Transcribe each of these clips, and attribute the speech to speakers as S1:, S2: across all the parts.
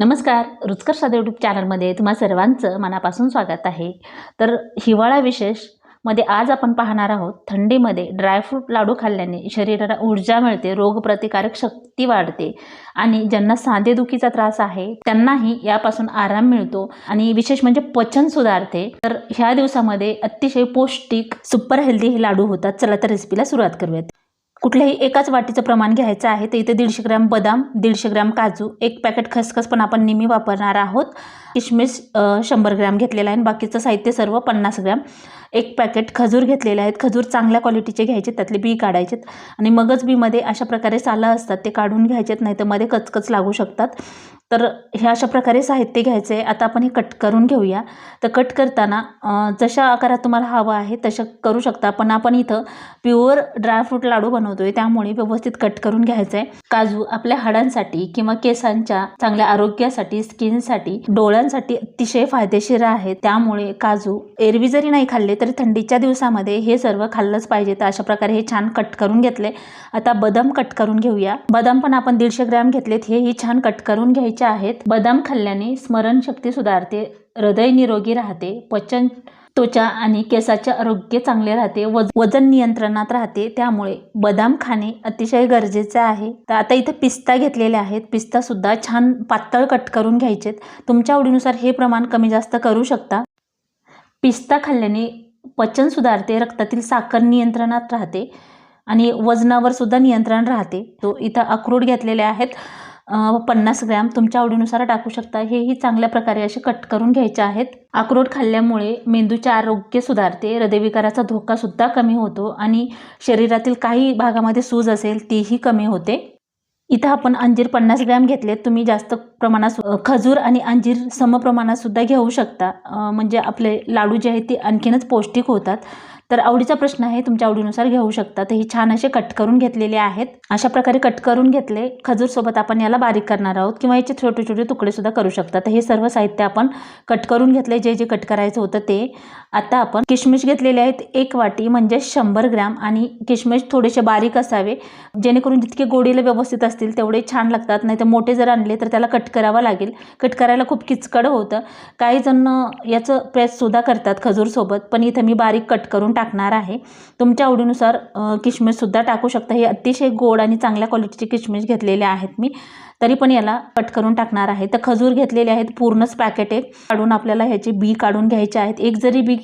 S1: नमस्कार रुचकर साधे यूट्यूब चॅनलमध्ये तुम्हा सर्वांचं मनापासून स्वागत आहे. तर हिवाळा विशेषमध्ये आज आपण पाहणार आहोत थंडीमध्ये ड्रायफ्रूट लाडू खाल्ल्याने शरीराला ऊर्जा मिळते रोगप्रतिकारक शक्ती वाढते आणि ज्यांना सांधेदुखीचा त्रास आहे त्यांनाही यापासून आराम मिळतो आणि विशेष म्हणजे पचन सुधारते. तर ह्या दिवसामध्ये अतिशय पौष्टिक सुपर हेल्दी हे लाडू होतात. चला तर रेसिपीला सुरुवात करूयात. कुठल्याही एकाच वाटीचं प्रमाण घ्यायचं आहे तर इथे दीडशे ग्रॅम बदाम दीडशे ग्रॅम काजू एक पॅकेट खसखस पण आपण नेहमी वापरणार आहोत. किशमिश शंभर ग्रॅम घेतलेला आहे आणि बाकीचं साहित्य सर्व पन्नास ग्रॅम. एक पॅकेट खजूर घेतलेले आहेत. खजूर चांगल्या क्वालिटीचे घ्यायचे त्यातले बी काढायचेत. आणि मगच बीमध्ये अशा प्रकारे सालं असतात ते काढून घ्यायचेत नाही तर मध्ये कचकच लागू शकतात. तर हे अशा प्रकारे साहित्य घ्यायचं आहे आता आपण हे कट करून घेऊया. तर कट करताना जशा आकारात तुम्हाला हवं आहे तसं करू शकता. पण आपण इथं प्युअर ड्रायफ्रूट लाडू बनवतो आहे त्यामुळे व्यवस्थित कट करून घ्यायचं आहे काजू आपल्या हाडांसाठी किंवा केसांच्या चांगल्या आरोग्यासाठी स्किनसाठी डोळ्यांसाठी अतिशय फायदेशीर आहे. त्यामुळे काजू एरवी जरी नाही खाल्ले तरी थंडीच्या दिवसामध्ये हे सर्व खाल्लंच पाहिजे. तर अशा प्रकारे हे छान कट करून घेतले. आता बदाम कट करून घेऊया. बदाम पण आपण दीडशे ग्रॅम घेतलेत. हेही छान कट करून घ्यायचे आहेत. बदाम खाल्ल्याने स्मरणशक्ती सुधारते हृदय निरोगी राहते पचन त्वचा आणि केसाचे आरोग्य चांगले राहते वज वजन नियंत्रणात राहते. त्यामुळे बदाम खाणे अतिशय गरजेचे आहे. तर आता इथं पिस्ता घेतलेले आहेत. पिस्ता सुद्धा छान पातळ कट करून घ्यायचेत तुमच्या आवडीनुसार हे प्रमाण कमी जास्त करू शकता. पिस्ता खाल्ल्याने पचन सुधारते रक्तातील साखर नियंत्रणात राहते आणि वजनावर सुद्धा नियंत्रण राहते. तो इथं अक्रोड घेतलेले आहेत. पन्नास ग्रॅम तुमच्या आवडीनुसार टाकू शकता. हेही चांगल्या प्रकारे असे कट करून घ्यायचे आहेत. अक्रोड खाल्ल्यामुळे मेंदूचे आरोग्य सुधारते हृदयविकाराचा धोकासुद्धा कमी होतो आणि शरीरातील काही भागामध्ये सूज असेल तीही कमी होते. इथं आपण अंजीर पन्नास ग्रॅम घेतलेत. तुम्ही जास्त प्रमाणात खजूर आणि अंजीर समप्रमाणात सुद्धा घेऊ शकता. म्हणजे आपले लाडू जे आहेत ते आणखीनच पौष्टिक होतात. तर आवडीचा प्रश्न आहे तुमच्या आवडीनुसार घेऊ शकता. तर हे छान असे कट करून घेतलेले आहेत. अशा प्रकारे कट करून घेतले खजूर सोबत आपण याला बारीक करणार आहोत किंवा याचे छोटे छोटे तुकडे सुद्धा करू शकता. तर हे सर्व साहित्य आपण कट करून घेतले जे जे कट करायचं होतं ते. आता आपण किशमिश घेतलेले आहेत एक वाटी म्हणजे शंभर ग्रॅम. आणि किशमिश थोडेसे बारीक असावे जेणेकरून जितके गोडीला व्यवस्थित असतील तेवढे छान लागतात. नाही तर मोठे जर आणले तर त्याला कट करावं लागेल. कट करायला खूप किचकड होतं. काही जण याचं प्रेससुद्धा करतात खजूरसोबत पण इथं मी बारीक कट करून टाकणार आहे. तुमच्या आवडीनुसार किशमिशसुद्धा टाकू शकता. हे अतिशय गोड आणि चांगल्या क्वालिटीचे किशमिश घेतलेले आहेत मी. तरी पण याला कट करून टाकणार आहे. तर खजूर घेतलेले आहेत पूर्णच पॅकेट एक. काढून आपल्याला ह्याची बी काढून घ्यायचे आहेत. एक जरी बी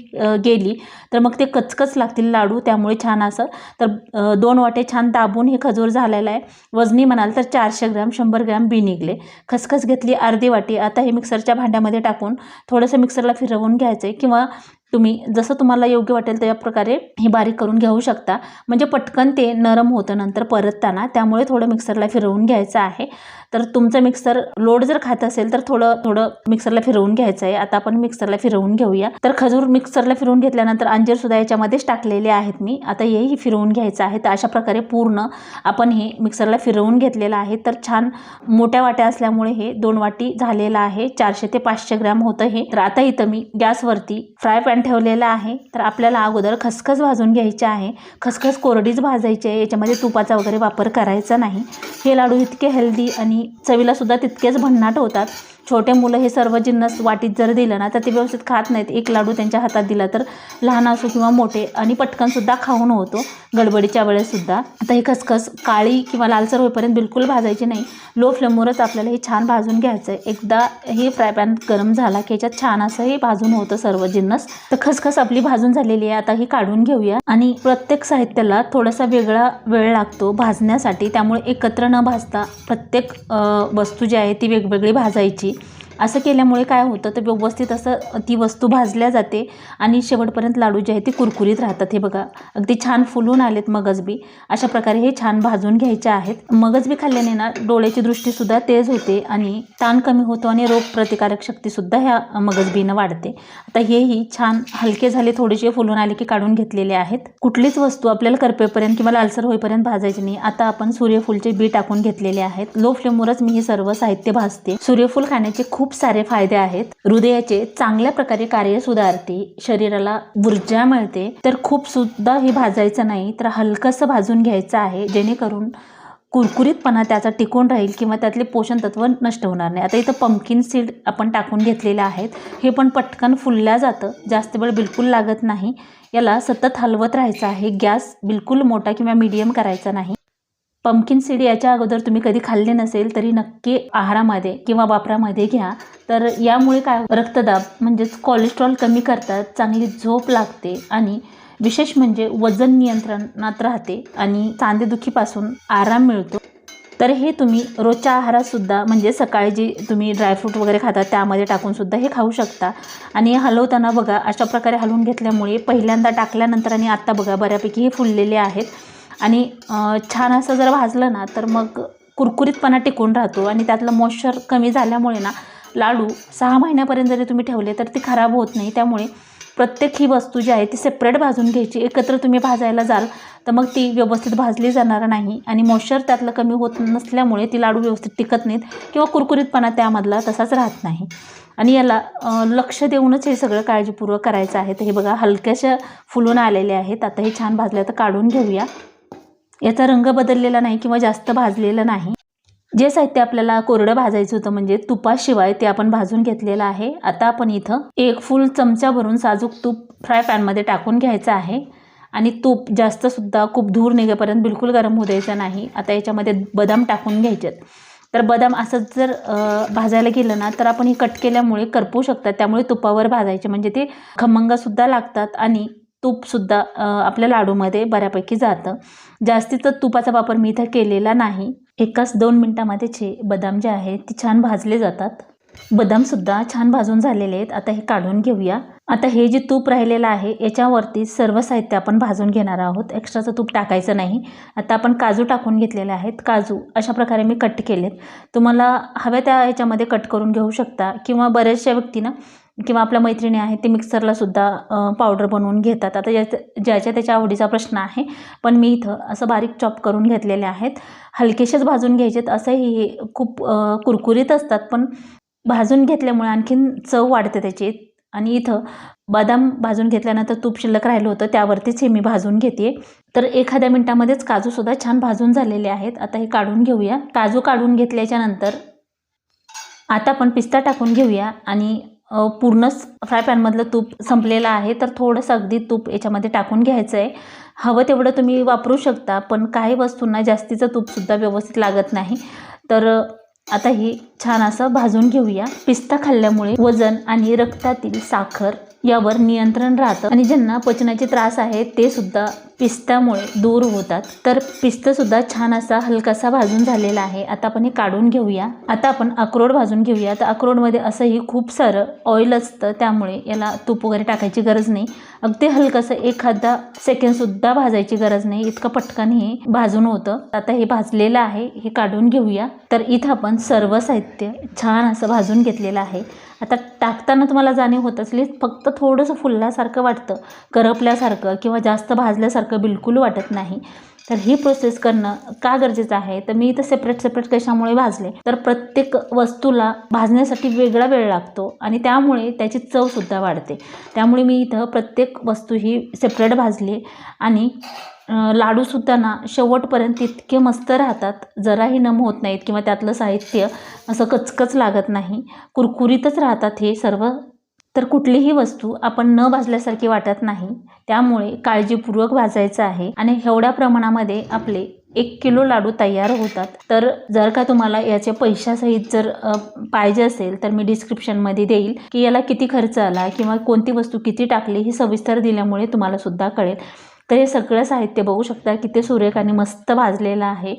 S1: गेली तर मग ते कचकच लागतील लाडू त्यामुळे छान असं. तर दोन वाटे छान दाबून हे खजूर झालेलं आहे. वजनी म्हणाल तर चारशे ग्रॅम शंभर ग्रॅम बी निघले. खसखस घेतली अर्धी वाटी. आता हे मिक्सरच्या भांड्यामध्ये टाकून थोडंसं मिक्सरला फिरवून घ्यायचं आहे किंवा तुम्ही जसं तुम्हाला योग्य वाटेल त्या प्रकारे हे बारीक करून घेऊ शकता. म्हणजे पटकन ते नरम होतं नंतर परतताना त्यामुळे थोडं मिक्सरला फिरवून घ्यायचं आहे. तर तुमचं मिक्सर लोड जर खात असेल तर थोडं थोडं मिक्सरला फिरवून घ्यायचं आहे. आता आपण मिक्सरला फिरवून घेऊया. तर खजूर मिक्सरला फिरवून घेतल्यानंतर अंजीर सुद्धा याच्यामध्येच टाकलेले आहेत मी. आता हेही फिरवून घ्यायचं आहे. तर अशा प्रकारे पूर्ण आपण हे मिक्सरला फिरवून घेतलेलं आहे. तर छान मोठ्या वाट्या असल्यामुळे हे दोन वाटी झालेलं आहे. चारशे ते पाचशे ग्रॅम होतं हे. तर आता इथं मी गॅसवरती फ्राय पॅन ठेवलेला आहे. तर आपल्याला अगोदर खसखस भाजून घ्यायची आहे. खसखस कोरडीच भाजायची आहे. याच्यामध्ये तुपाचा वगैरे वापर करायचा नाही. हे लाडू इतके हेल्दी आणि चवीला सुद्धा तितकेच भन्नाट होतात. छोटे मुलं हे सर्व जिन्नस वाटीत जर दिलं ना तर ते व्यवस्थित खात नाहीत. एक लाडू त्यांच्या हातात दिला तर लहान असो किंवा मोठे आणि पटकनसुद्धा खाऊन होतो. गडबडीच्या वेळेसुद्धा आता ही खसखस काळी किंवा लालसर होईपर्यंत बिलकुल भाजायची नाही. लो फ्लेमवरच आपल्याला हे छान भाजून घ्यायचं आहे एकदा हे फ्राय पॅन गरम झाला की याच्यात छान असं हे भाजून होतं सर्व जिन्नस. तर खसखस आपली भाजून झालेली आहे. आता ही काढून घेऊया. आणि प्रत्येक साहित्याला थोडासा वेगळा वेळ लागतो भाजण्यासाठी. त्यामुळे एकत्र न भाजता प्रत्येक वस्तू जी आहे ती वेगवेगळी भाजायची. असं केल्यामुळे काय होतं तर व्यवस्थित असं ती वस्तू भाजल्या जाते आणि शेवटपर्यंत लाडू जे आहे ते कुरकुरीत राहतात. हे बघा अगदी छान फुलून आलेत मगजबी अशा प्रकारे हे छान भाजून घ्यायचे आहेत. मगजबी खाल्ल्याने ना डोळ्याची दृष्टीसुद्धा तेज होते आणि ताण कमी होतो आणि रोगप्रतिकारक शक्तीसुद्धा ह्या मगजबीनं वाढते. आता हेही छान हलके झाले थोडेसे फुलून आले की काढून घेतलेले आहेत. कुठलीच वस्तू आपल्याला करपेपर्यंत किंवा लालसर होईपर्यंत भाजायची नाही. आता आपण सूर्यफूलचे बी टाकून घेतलेले आहेत. लो फ्लेमवरच मी हे सर्व साहित्य भाजते. सूर्यफूल खाण्याचे खूप खूप सारे फायदे आहेत. हृदयाचे चांगल्या प्रकारे कार्य सुधारते शरीराला ऊर्जा मिळते. तर खूप सुद्धा हे भाजायचं नाही तर हलकंसं भाजून घ्यायचं आहे जेणेकरून कुरकुरीतपणा त्याचा टिकून राहील किंवा त्यातले पोषण तत्व नष्ट होणार नाही. आता इथं पंकिन सीड आपण टाकून घेतलेले आहेत. हे पण पटकन फुलल्या जातं. जास्त वेळ बिलकुल लागत नाही. याला सतत हलवत राहायचं आहे. गॅस बिलकुल मोठा किंवा मीडियम करायचा नाही. पंपकिन सीड याच्या अगोदर तुम्ही कधी खाल्ले नसेल तरी नक्की आहारामध्ये किंवा वापरामध्ये घ्या. तर यामुळे काय रक्तदाब म्हणजेच कोलेस्ट्रॉल कमी करतात चांगली झोप लागते आणि विशेष म्हणजे वजन नियंत्रणात राहते आणि सांधेदुखीपासून आराम मिळतो. तर हे तुम्ही रोजच्या आहारातसुद्धा म्हणजे सकाळी जी तुम्ही ड्रायफ्रूट वगैरे खाता त्यामध्ये टाकूनसुद्धा हे खाऊ शकता. आणि हलवताना बघा अशा प्रकारे हलवून घेतल्यामुळे पहिल्यांदा टाकल्यानंतर आणि आत्ता बघा बऱ्यापैकी हे फुललेले आहेत. आणि छान असं जर भाजलं ना तर मग कुरकुरीतपणा टिकून राहतो. आणि त्यातलं मॉइश्चर कमी झाल्यामुळे ना लाडू सहा महिन्यापर्यंत जरी तुम्ही ठेवले तर ती खराब होत नाही. त्यामुळे प्रत्येक ही वस्तू जी आहे ती सेपरेट भाजून घ्यायची. एकत्र तुम्ही भाजायला जाल तर मग ती व्यवस्थित भाजली जाणार नाही. आणि मॉइश्चर त्यातलं कमी होत नसल्यामुळे ती लाडू व्यवस्थित टिकत नाहीत किंवा कुरकुरीतपणा त्यामधला तसाच राहत नाही. आणि याला लक्ष देऊनच हे सगळं काळजीपूर्वक करायचं आहे. तर हे बघा हलक्याशा फुलून आलेले आहेत. आता हे छान भाजले तर काढून घेऊया. याचा रंग बदललेला नाही किंवा जास्त भाजलेला नाही. जे साहित्य आपल्याला कोरडं भाजायचं होतं म्हणजे तुपाशिवाय ते आपण भाजून घेतलेलं आहे. आता आपण इथं एक फुल चमचा भरून साजूक तूप फ्राय पॅनमध्ये टाकून घ्यायचं आहे. आणि तूप जास्तसुद्धा खूप धूर निघेपर्यंत बिलकुल गरम होऊ द्यायचं नाही. आता याच्यामध्ये बदाम टाकून घ्यायचेत. तर बदाम असंच जर भाजायला गेलं ना तर आपण हे कट केल्यामुळे करपू शकतात. त्यामुळे तुपावर भाजायचे. म्हणजे ते खमंगसुद्धा लागतात आणि तूपसुद्धा आपल्या लाडूमध्ये बऱ्यापैकी जातं. जास्तीचं तुपाचा वापर मी इथं केलेला नाही. एकाच दोन मिनटामध्ये जे बदाम जे आहेत ते छान भाजले जातात. बदामसुद्धा छान भाजून झालेले आहेत. आता हे काढून घेऊया. आता हे जे तूप राहिलेलं आहे याच्यावरती सर्व साहित्य आपण भाजून घेणार आहोत. एक्स्ट्राचं तूप टाकायचं नाही. आता आपण काजू टाकून घेतलेले आहेत. काजू अशा प्रकारे मी कट केलेत. तुम्हाला हव्या त्या ह्याच्यामध्ये कट करून घेऊ शकता. किंवा बऱ्याचशा व्यक्तींना किंवा आपल्या मैत्रिणी आहेत ते मिक्सरला सुद्धा पावडर बनवून घेतात. आता ज्या ज्याच्या त्याच्या आवडीचा प्रश्न आहे पण मी इथं असं बारीक चॉप करून घेतलेले आहेत. हलकेसेच भाजून घ्यायचेत असंही हे खूप कुरकुरीत असतात पण भाजून घेतल्यामुळे आणखीन चव वाढते त्याची. आणि इथं बदाम भाजून घेतल्यानंतर तूप शिल्लक राहिलं होतं त्यावरतीच हे मी भाजून घेते तर एखाद्या मिनटामध्येच काजूसुद्धा छान भाजून झालेले आहेत. आता हे काढून घेऊया. काजू काढून घेतल्याच्यानंतर आता आपण पिस्ता टाकून घेऊया. आणि पूर्णच फ्राय पॅनमधलं तूप संपलेलं आहे तर थोडंसं अगदी तूप याच्यामध्ये टाकून घ्यायचं आहे हवं तेवढं तुम्ही वापरू शकता पण काही वस्तूंना जास्तीचं तूपसुद्धा व्यवस्थित लागत नाही. तर आता ही छान असं भाजून घेऊया. पिस्ता खाल्ल्यामुळे वजन आणि रक्तातील साखर यावर नियंत्रण राहतं. आणि ज्यांना पचनाचे त्रास आहेत ते सुद्धा पिस्त्यामुळे दूर होतात. तर पिस्तसुद्धा छान असा हलकासा भाजून झालेला आहे. आता आपण हे काढून घेऊया. आता आपण अक्रोड भाजून घेऊया. तर अक्रोडमध्ये असंही खूप सारं ऑइल असतं. त्यामुळे याला तूप वगैरे टाकायची गरज नाही. अगदी हलकंसं एखादा सेकंडसुद्धा भाजायची गरज नाही. इतकं पटकन हे भाजून होतं. आता हे भाजलेलं आहे. हे काढून घेऊया. तर इथं आपण सर्व साहित्य छान असं भाजून घेतलेलं आहे. आता टाकताना तुम्हाला जाणीव होत असली फक्त थोडंसं फुलल्यासारखं वाटतं करपल्यासारखं किंवा जास्त भाजल्यासारखं बिलकुल वाटत नाही. तर ही प्रोसेस करणं का गरजेचं आहे? तर मी इथं सेपरेट सेपरेट कशामुळे भाजले? तर प्रत्येक वस्तूला भाजण्यासाठी वेगळा वेळ लागतो आणि त्यामुळे त्याची चवसुद्धा वाढते. त्यामुळे मी इथं प्रत्येक वस्तू ही सेपरेट भाजली आणि लाडूसुद्धा ना शेवटपर्यंत इतके मस्त राहतात. जराही नम होत नाहीत किंवा त्यातलं साहित्य असं कचकच लागत नाही. कुरकुरीतच राहतात हे सर्व. तर कुठलीही वस्तू आपण न भाजल्यासारखी वाटत नाही. त्यामुळे काळजीपूर्वक भाजायचं आहे आणि एवढ्या प्रमाणामध्ये आपले एक किलो लाडू तयार होतात. तर जर का तुम्हाला याचे पैशासहित जर पाहिजे असेल तर मी डिस्क्रिप्शनमध्ये देईल की याला किती खर्च आला किंवा कोणती वस्तू किती टाकली ही सविस्तर दिल्यामुळे तुम्हाला सुद्धा कळेल. तर हे सगळं साहित्य बघू शकता. किती ते आणि मस्त भाजलेलं आहे.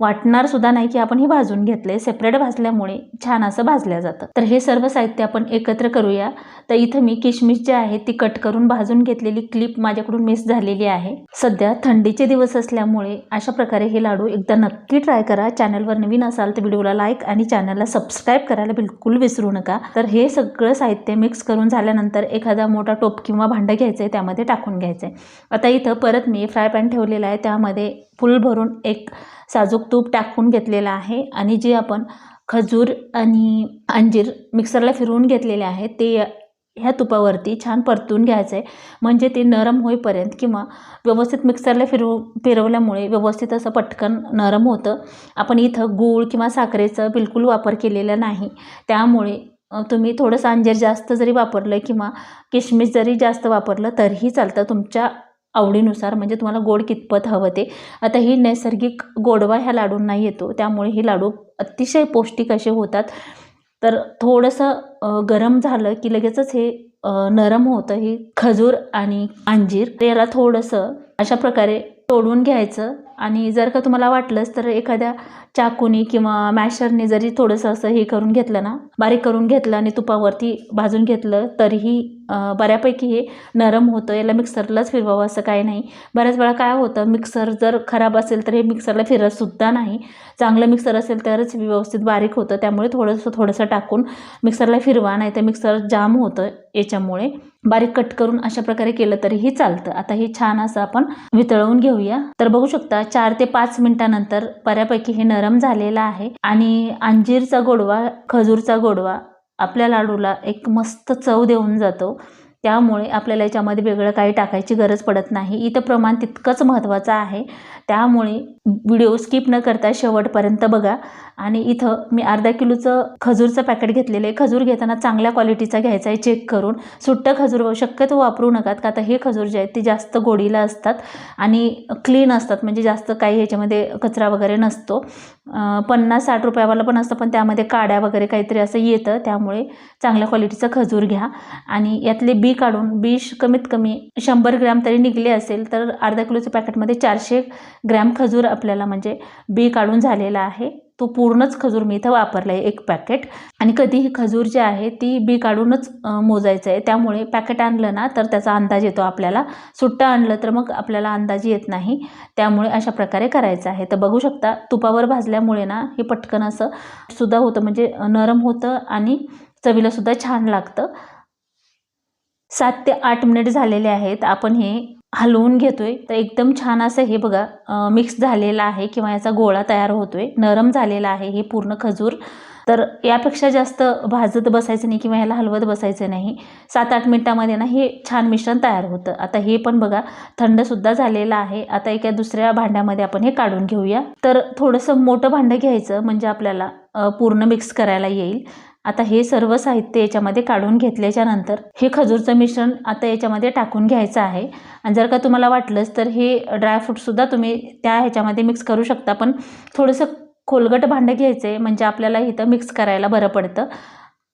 S1: वाटणार सुद्धा नाही की आपण हे भाजून घेतले सेपरेट भाजल्यामुळे छान असं भाजलं जातं. तर हे सर्व साहित्य आपण एकत्र करूया. तर इथं मी किशमिश जे आहे ती कट करून भाजून घेतलेली क्लिप माझ्याकडून मिस झालेली आहे. सध्या थंडीचे दिवस असल्यामुळे अशा प्रकारे हे लाडू एकदा नक्की ट्राय करा. चॅनलवर नवीन असाल तर व्हिडिओला लाईक आणि चॅनलला सबस्क्राईब करायला बिलकुल विसरू नका. तर हे सगळं साहित्य मिक्स करून झाल्यानंतर एखादा मोठा टोप किंवा भांडं घ्यायचं आहे त्यामध्ये टाकून घ्यायचं आहे आता इथं परत मी फ्राय पॅन ठेवलेला आहे. त्यामध्ये फुल भरून एक साजूक तूप टाकून घेतलेलं आहे आणि जे आपण खजूर आणि अंजीर मिक्सरला फिरवून घेतलेले आहे ते ह्या तुपावरती छान परतून घ्यायचं आहे म्हणजे ते नरम होईपर्यंत किंवा व्यवस्थित मिक्सरला फिरव फिरवल्यामुळे व्यवस्थित असं पटकन नरम होतं. आपण इथं गूळ किंवा साखरेचं बिलकुल वापर केलेला नाही. त्यामुळे तुम्ही थोडंसं अंजीर जास्त जरी वापरलं किंवा किशमिश जरी जास्त वापरलं तरीही चालतं. तुमच्या आवडीनुसार म्हणजे तुम्हाला गोड कितपत हवं ते. आता ही नैसर्गिक गोडवा ह्या लाडूंना येतो त्यामुळे हे लाडू अतिशय पौष्टिक असे होतात. तर थोडंसं गरम झालं की लगेचच हे नरम होतं हे खजूर आणि अंजीर. याला थोडंसं अशा प्रकारे तोडून घ्यायचं. आणि जर का तुम्हाला वाटलंच तर एखाद्या चाकूनी किंवा मॅशरने जरी थोडंसं असं हे करून घेतलं ना बारीक करून घेतलं आणि तुपावरती भाजून घेतलं तरीही बऱ्यापैकी हे नरम होतं. याला मिक्सरलाच फिरवावं असं काही नाही. बऱ्याच वेळा काय होतं मिक्सर जर खराब असेल तर हे मिक्सरला फिरतसुद्धा नाही. चांगलं मिक्सर असेल तरच व्यवस्थित बारीक होतं. त्यामुळे थोडंसं थोडंसं टाकून मिक्सरला फिरवा नाही तर मिक्सर जाम होतं याच्यामुळे. बारीक कट करून अशा प्रकारे केलं तरीही चालतं. आता हे छान असं आपण वितळवून घेऊया. तर बघू शकता चार ते पाच मिनिटानंतर बऱ्यापैकी हे नरम झालेलं आहे आणि अंजीरचा गोडवा खजूरचा गोडवा आपल्या लाडूला एक मस्त चव देऊन जातो. त्यामुळे आपल्याला याच्यामध्ये वेगळं काही टाकायची गरज पडत नाही. इथं प्रमाण तितकंच महत्त्वाचं आहे. त्यामुळे व्हिडिओ स्किप न करता शेवटपर्यंत बघा. आणि इथं मी अर्धा किलोचं खजूरचं पॅकेट घेतलेलं आहे. खजूर घेताना चांगल्या क्वालिटीचा घ्यायचा आहे चेक करून. सुट्टं खजूर शक्यतो वापरू नकात का आता हे खजूर जे आहेत ते जास्त गोडीला असतात आणि क्लीन असतात. म्हणजे जास्त काही ह्याच्यामध्ये कचरा वगैरे नसतो. पन्नास साठ रुपयावाला पण असतं पण त्यामध्ये काड्या वगैरे काहीतरी असं येतं. त्यामुळे चांगल्या क्वालिटीचं खजूर घ्या. आणि यातले बी काढून बी श- कमीत कमी शंभर ग्रॅम तरी निघले असेल तर अर्धा किलोच्या पॅकेटमध्ये चारशे ग्रॅम खजूर आपल्याला म्हणजे बी काढून झालेला आहे. तो पूर्णच खजूर मी इथं वापरला आहे एक पॅकेट आणि कधीही खजूर जे आहे ती बी काढूनच मोजायचं आहे त्यामुळे पॅकेट आणलं ना तर त्याचा अंदाज येतो आपल्याला. सुट्टं आणलं तर मग आपल्याला अंदाज येत नाही. त्यामुळे अशा प्रकारे करायचं आहे. तर बघू शकता तुपावर भाजल्यामुळे ना हे पटकन असं सुद्धा होतं म्हणजे नरम होतं आणि चवीला सुद्धा छान लागतं. सात ते आठ मिनिट झालेले आहेत. आपण हे हलवून घेतोय. तर एकदम छान असं हे बघा मिक्स झालेलं आहे किंवा याचा गोळा तयार होतोय. नरम झालेला आहे हे पूर्ण खजूर. तर यापेक्षा जास्त भाजत बसायचं नाही किंवा ह्याला हलवत बसायचं नाही. सात आठ मिनटामध्ये ना हे छान मिश्रण तयार होतं. आता हे पण बघा थंडसुद्धा झालेलं आहे. आता एका दुसऱ्या भांड्यामध्ये आपण हे काढून घेऊया. तर थोडंसं मोठं भांडं घ्यायचं म्हणजे आपल्याला पूर्ण मिक्स करायला येईल. आता हे सर्व साहित्य याच्यामध्ये काढून घेतल्याच्या नंतर हे खजूरचं मिश्रण आता याच्यामध्ये टाकून घ्यायचं आहे. आणि जर का तुम्हाला वाटलंच तर हे ड्रायफ्रूटसुद्धा तुम्ही त्या ह्याच्यामध्ये मिक्स करू शकता. पण थोडंसं खोलगट भांडं घ्यायचं आहे म्हणजे आपल्याला इथं मिक्स करायला बरं पडतं.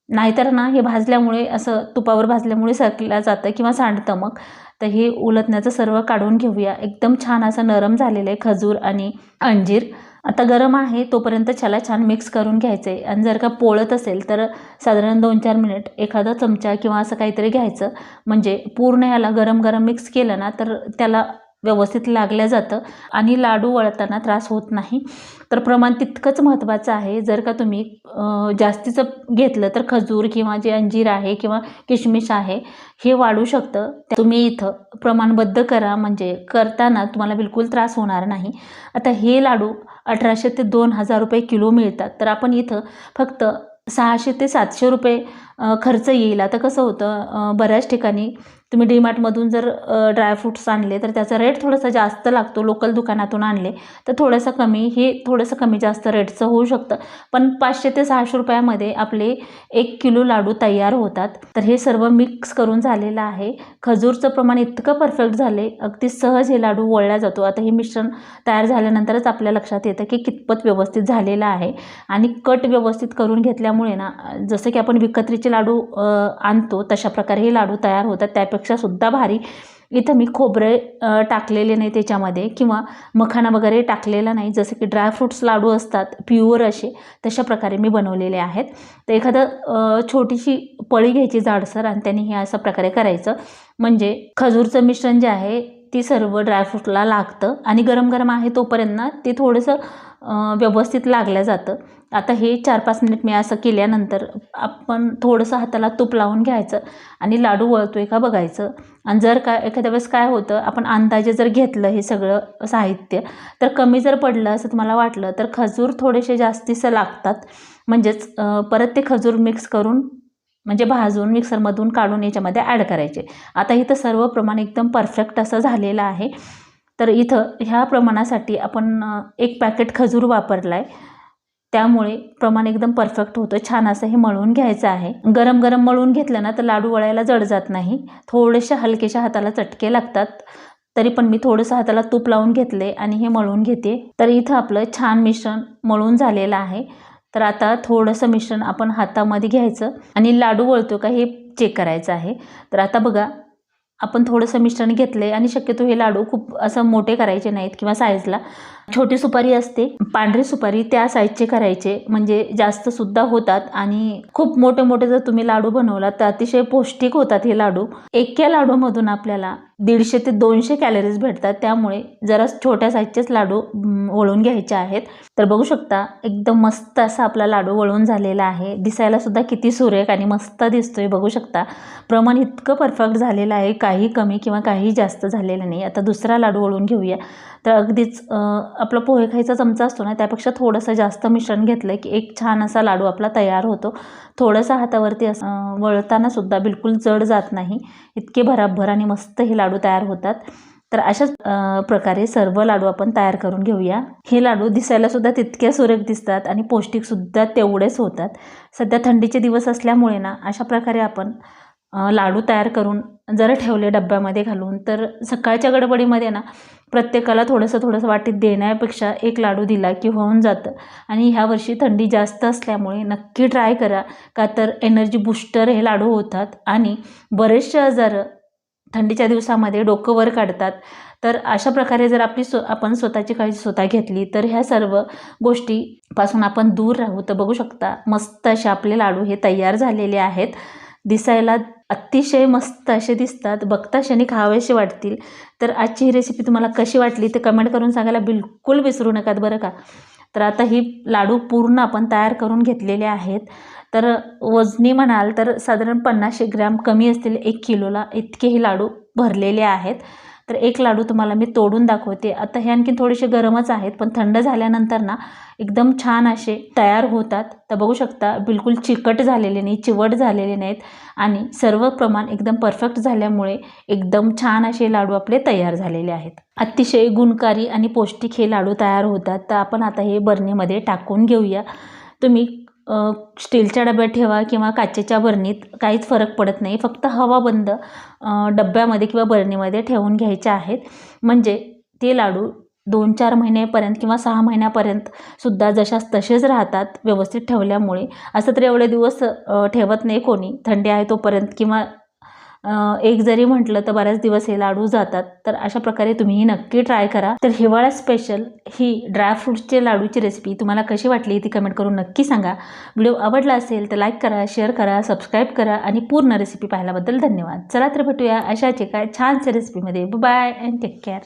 S1: नाहीतर ना हे भाजल्यामुळे असं तुपावर भाजल्यामुळे सरकलं जातं किंवा सांडतं मग. तर हे उलटण्याचं सर्व काढून घेऊया. एकदम छान असं नरम झालेलं आहे खजूर आणि अंजीर. आता गरम आहे तोपर्यंत त्याला छान मिक्स करून घ्यायचं आहे आणि जर का पोळत असेल तर साधारण दोन चार मिनिट एखादा चमचा किंवा असं काहीतरी घ्यायचं. म्हणजे पूर्ण याला गरम गरम मिक्स केलं ना तर त्याला व्यवस्थित लागलं जातं आणि लाडू वळताना त्रास होत नाही. तर प्रमाण तितकंच महत्त्वाचं आहे. जर का तुम्ही जास्तीचं घेतलं तर खजूर किंवा जे अंजीर आहे किंवा किशमिश आहे हे वाढू शकतं. तुम्ही इथं प्रमाणबद्ध करा. म्हणजे करताना तुम्हाला बिलकुल त्रास होणार नाही. आता हे लाडू अठराशे ते दोन हजार रुपये किलो मिळतात. तर आपण इथं फक्त सहाशे ते सातशे रुपये खर्च येईल. आता कसं होतं बऱ्याच ठिकाणी तुम्ही डीमार्टमधून जर ड्रायफ्रूट्स आणले तर त्याचा रेट थोडासा जास्त लागतो लोकल दुकानातून आणले तर थोडंसं कमी हे थोडंसं कमी जास्त रेटचं होऊ शकतं. पण पाचशे ते सहाशे रुपयामध्ये आपले एक किलो लाडू तयार होतात. तर हे सर्व मिक्स करून झालेलं आहे. खजूरचं प्रमाण इतकं परफेक्ट झाले अगदी सहज हे लाडू वळला जातो. आता हे मिश्रण तयार झाल्यानंतरच आपल्या लक्षात येतं की कितपत व्यवस्थित झालेलं आहे. आणि कट व्यवस्थित करून घेतल्यामुळे ना जसं की आपण विकत्रीचे लाडू आणतो तशा प्रकारे हे लाडू तयार होतात. त्यापेक्षा सुद्धा भारी. इथं मी खोबरे टाकलेले नाही त्याच्यामध्ये किंवा मखाना वगैरे टाकलेला नाही. जसं की ड्रायफ्रूट्स लाडू असतात प्युअर असे तशा प्रकारे मी बनवलेले आहेत. तर एखादं छोटीशी पळी घ्यायची जाडसर आणि त्यांनी हे अशा प्रकारे करायचं. म्हणजे खजूरचं मिश्रण जे आहे ती सर्व ड्रायफ्रूटला लागतं आणि गरम गरम आहे तोपर्यंत ते थोडंसं व्यवस्थित लागलं जातं. आता हे चार पाच मिनिट मी असं केल्यानंतर आपण थोडंसं हाताला तूप लावून घ्यायचं आणि लाडू वळतो आहे का बघायचं. आणि जर का एखाद्या वेळेस काय होतं आपण अंदाजे जर घेतलं हे सगळं साहित्य तर कमी जर पडलं असं तुम्हाला वाटलं तर खजूर थोडेसे जास्तीचं लागतात. म्हणजेच परत ते खजूर मिक्स करून म्हणजे भाजून मिक्सरमधून काढून याच्यामध्ये ॲड करायचे. आता इथं सर्व प्रमाण एकदम परफेक्ट असं झालेलं आहे. तर इथं ह्या प्रमाणासाठी आपण एक पॅकेट खजूर वापरला आहे त्यामुळे प्रमाण एकदम परफेक्ट होतं. छान असं हे मळून घ्यायचं आहे. गरम गरम मळून घेतलं ना तर लाडू वळायला जड जात नाही. थोडेसे हलकेशा हाताला चटके लागतात. तरी पण मी थोडंसं हाताला तूप लावून घेतले आणि हे मळून घेते. तर इथं आपलं छान मिश्रण मळून झालेलं आहे. तर आता थोडंसं मिश्रण आपण हातामध्ये घ्यायचं. आणि लाडू वळतो का हे चेक करायचं आहे. तर आता बघा आपण थोडंसं मिश्रण घेतलं आहे आणि शक्यतो हे लाडू खूप असं मोठे करायचे नाहीत किंवा साईजला छोटी सुपारी असते पांढरी सुपारी त्या साईजचे करायचे. म्हणजे जास्त सुद्धा होतात आणि खूप मोठे मोठे जर तुम्ही लाडू बनवला तर अतिशय पौष्टिक होतात हे लाडू. एका लाडूमधून आपल्याला दीडशे ते दोनशे कॅलरीज भेटतात. त्यामुळे जरा छोट्या साईजचेच लाडू वळून घ्यायचे आहेत. तर बघू शकता एकदम मस्त असा आपला लाडू वळून झालेला आहे. दिसायला सुद्धा किती सुरेख आणि मस्त दिसतोय बघू शकता. प्रमाण इतकं परफेक्ट झालेलं आहे. काही कमी किंवा काही जास्त झालेलं नाही. आता दुसरा लाडू वळून घेऊया. तर अगदीच आपला पोहे खायचा चमचा असतो ना त्यापेक्षा थोडंसं जास्त मिश्रण घेतलं की एक छान असा लाडू आपला तयार होतो. थोडंसं हातावरती असं वळतानासुद्धा वळताना सुद्धा बिलकुल जड जात नाही. इतके भराभर आणि मस्त हे लाडू तयार होतात. तर अशाच प्रकारे सर्व लाडू आपण तयार करून घेऊया. हे लाडू दिसायला सुद्धा तितके सुरेख दिसतात आणि पौष्टिकसुद्धा तेवढेच होतात. सध्या थंडीचे दिवस असल्यामुळे ना अशा प्रकारे आपण लाडू तयार करून जर ठेवले डब्यामध्ये घालून तर सकाळच्या गडबडीमध्ये ना प्रत्येकाला थोडंसं थोडंसं वाटीत देण्यापेक्षा एक लाडू दिला की होऊन जातं. आणि ह्या वर्षी थंडी जास्त असल्यामुळे नक्की ट्राय करा का तर एनर्जी बूस्टर हे लाडू होतात. आणि बरेचसे आजार थंडीच्या दिवसामध्ये डोकं वर काढतात. तर अशा प्रकारे जर आपली स्व आपण स्वतःची काळजी स्वतः घेतली तर ह्या सर्व गोष्टीपासून आपण दूर राहू. तर बघू शकता मस्त असे आपले लाडू हे तयार झालेले आहेत. दिसायला अतिशय मस्त असे दिसतात. बघता क्षणी खावेसे वाटतील. तर आजची ही रेसिपी तुम्हाला कशी वाटली ते कमेंट करून सांगायला बिलकुल विसरू नकात बरं का? तर आता ही लाडू पूर्ण आपण तयार करून घेतलेले आहेत. तर वजनी म्हणाल तर साधारण पन्नासशे ग्रॅम कमी असतील एक किलोला इतके हे लाडू भरलेले आहेत. तर एक लाडू तुम्हाला मी तोडून दाखवते. आता हे आणखी थोडेसे गरमच आहेत पण थंड झाल्यानंतर ना एकदम छान असे तयार होतात. तर बघू शकता बिलकुल चिकट झालेले नाही चिवट झालेले नाहीत. आणि सर्व प्रमाण एकदम परफेक्ट झाल्यामुळे एकदम छान असे लाडू आपले तयार झालेले आहेत. अतिशय गुणकारी आणि पौष्टिक हे लाडू तयार होतात. तर आपण आता हे बरणीमध्ये टाकून घेऊया. तुम्ही स्टीलच्या डब्यात ठेवा किंवा काचेच्या बरणीत काहीच फरक पडत नाही. फक्त हवा बंद डब्यामध्ये किंवा बरणीमध्ये ठेवून घ्यायचे आहेत. म्हणजे ते लाडू दोन चार महिन्यापर्यंत किंवा सहा महिन्यापर्यंत सुद्धा जशाच तसेच राहतात व्यवस्थित ठेवल्यामुळे. असं तर एवढे दिवस ठेवत नाही कोणी. थंडी आहे तोपर्यंत किंवा एक जरी म्हटलं तर बऱ्याच दिवस हे लाडू जातात तर अशा प्रकारे तुम्हीही नक्की ट्राय करा. तर हिवाळा स्पेशल ही ड्रायफ्रूट्सचे लाडूची रेसिपी तुम्हाला कशी वाटली ती कमेंट करून नक्की सांगा. व्हिडिओ आवडला असेल तर लाईक करा शेअर करा सबस्क्राईब करा आणि पूर्ण रेसिपी पाहिल्याबद्दल धन्यवाद. चला तर भेटूया अशाच एका छानशा रेसिपीमध्ये बाय अँड टेक केअर